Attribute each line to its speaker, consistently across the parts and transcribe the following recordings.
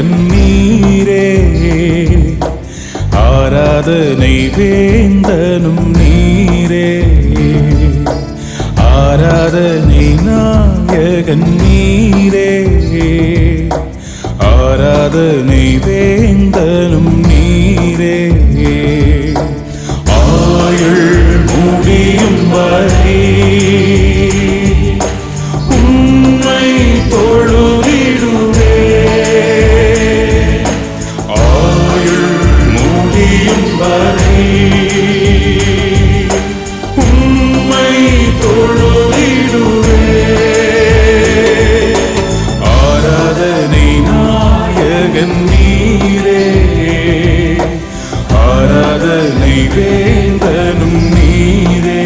Speaker 1: கண்ணீரே ஆராதனை வேந்தனும் நீரே. ஆராதனை நாயகன் நீரே நாயகன் நீரே. ஆராதனை வேந்தனும் நீரே.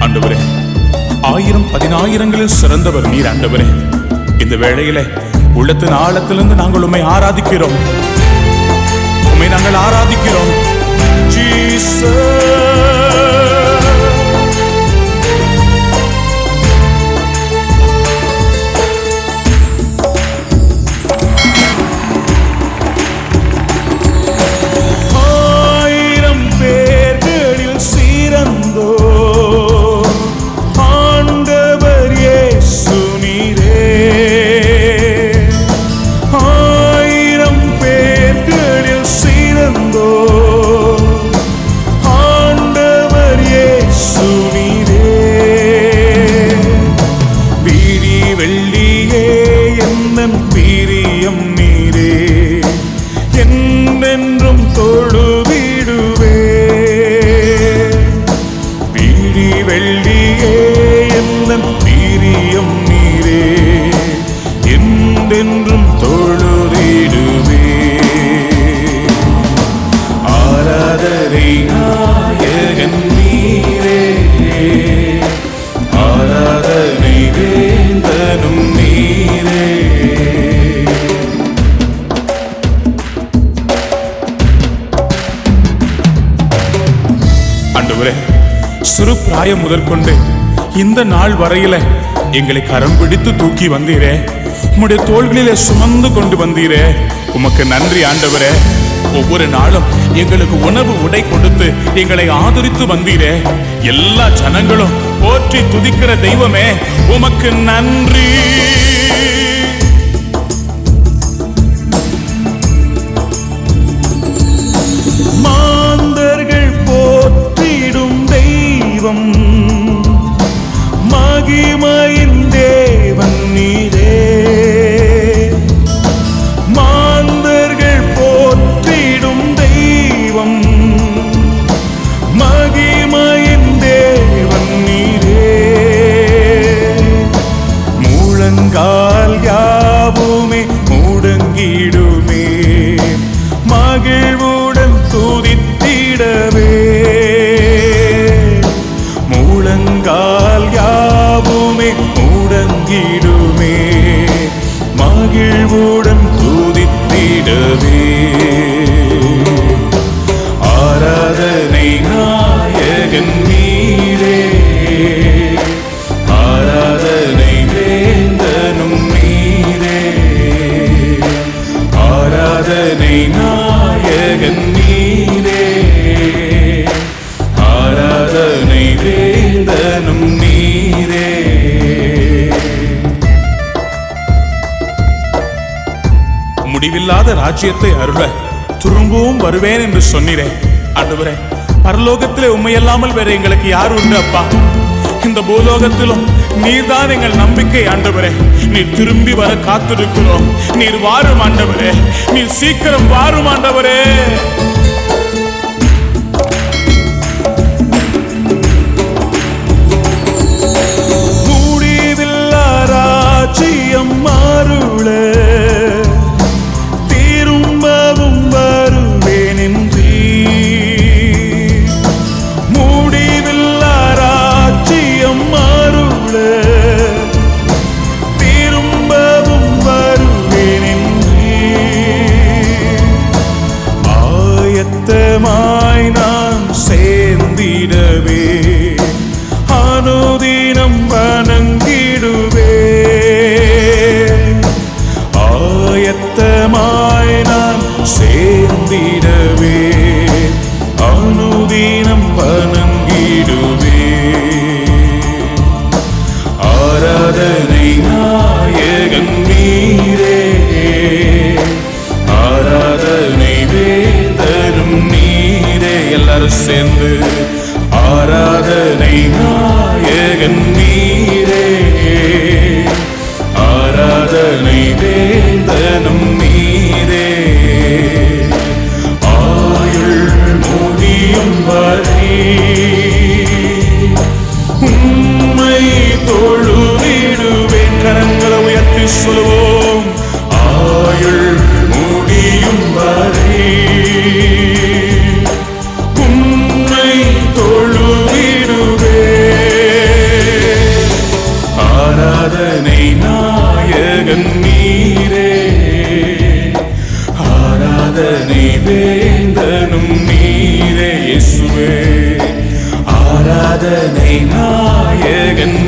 Speaker 1: ஆண்டவரே ஆயிரம் பதினாயிரங்களில் சிறந்தவர் நீர் ஆண்டவரே. இந்த வேளையில உள்ளத்தின் ஆழத்திலிருந்து நாங்கள் உம்மை ஆராதிக்கிறோம். உண்மை நாங்கள் ஆராதிக்கிறோம். ஜீசஸ் என்னன் பிரியம் ஆண்டவரே சிறு பிராயம் முதற்கொண்டு இந்த நாள் வரையில எங்களை கரம் பிடித்து தூக்கி வந்தீரே. உம்முடைய தோள்களிலே சுமந்து கொண்டு வந்தீரே. உமக்கு நன்றி ஆண்டவரே. ஒவ்வொரு நாளும் எங்களுக்கு உணவு உடை கொடுத்து எங்களை ஆதரித்து வந்தீரே. எல்லா ஜனங்களும் போற்றி துதிக்கிற தெய்வமே உமக்கு நன்றி. முழங்கால் யாவுமே முடங்கிடுமே. மகிழ்வுடன் துதித்திடவே. முழங்கால் யாவுமே இல்லாத ராஜ்யத்தை அருள திரும்பவும் வருவேன் என்று சொன்னீரே. ஆண்டவரே பரலோகத்திலே உண்மையல்லாமல் வேற எங்களுக்கு யார் உண்டு அப்பா? இந்த பூலோகத்திலும் நீர்தான் எங்கள் நம்பிக்கை ஆண்டவரே. நீர் திரும்பி வர காத்திருக்கிறோம். நீர் வாரும் ஆண்டவரே. நீர் சீக்கிரம் வாரும் ஆண்டவரே. அனுதினம் வணங்கிடுவே ஆயத்தமாய் நான் சேர்ந்திடவே அனுதினம் வணங்கிடுவே ஆராதனை நாயகன் நீரே. ஆராதனை வேந்தரும் நீரே. எல்லாரும் சேர்ந்து ஆராதனை நாயகன் நீரே. ஆராதனை வேந்தனும் நீ நாயகன் நீரே. ஆராதனை வேந்தனும் நீரே இயேசுவே. ஆராதனை நாயகன்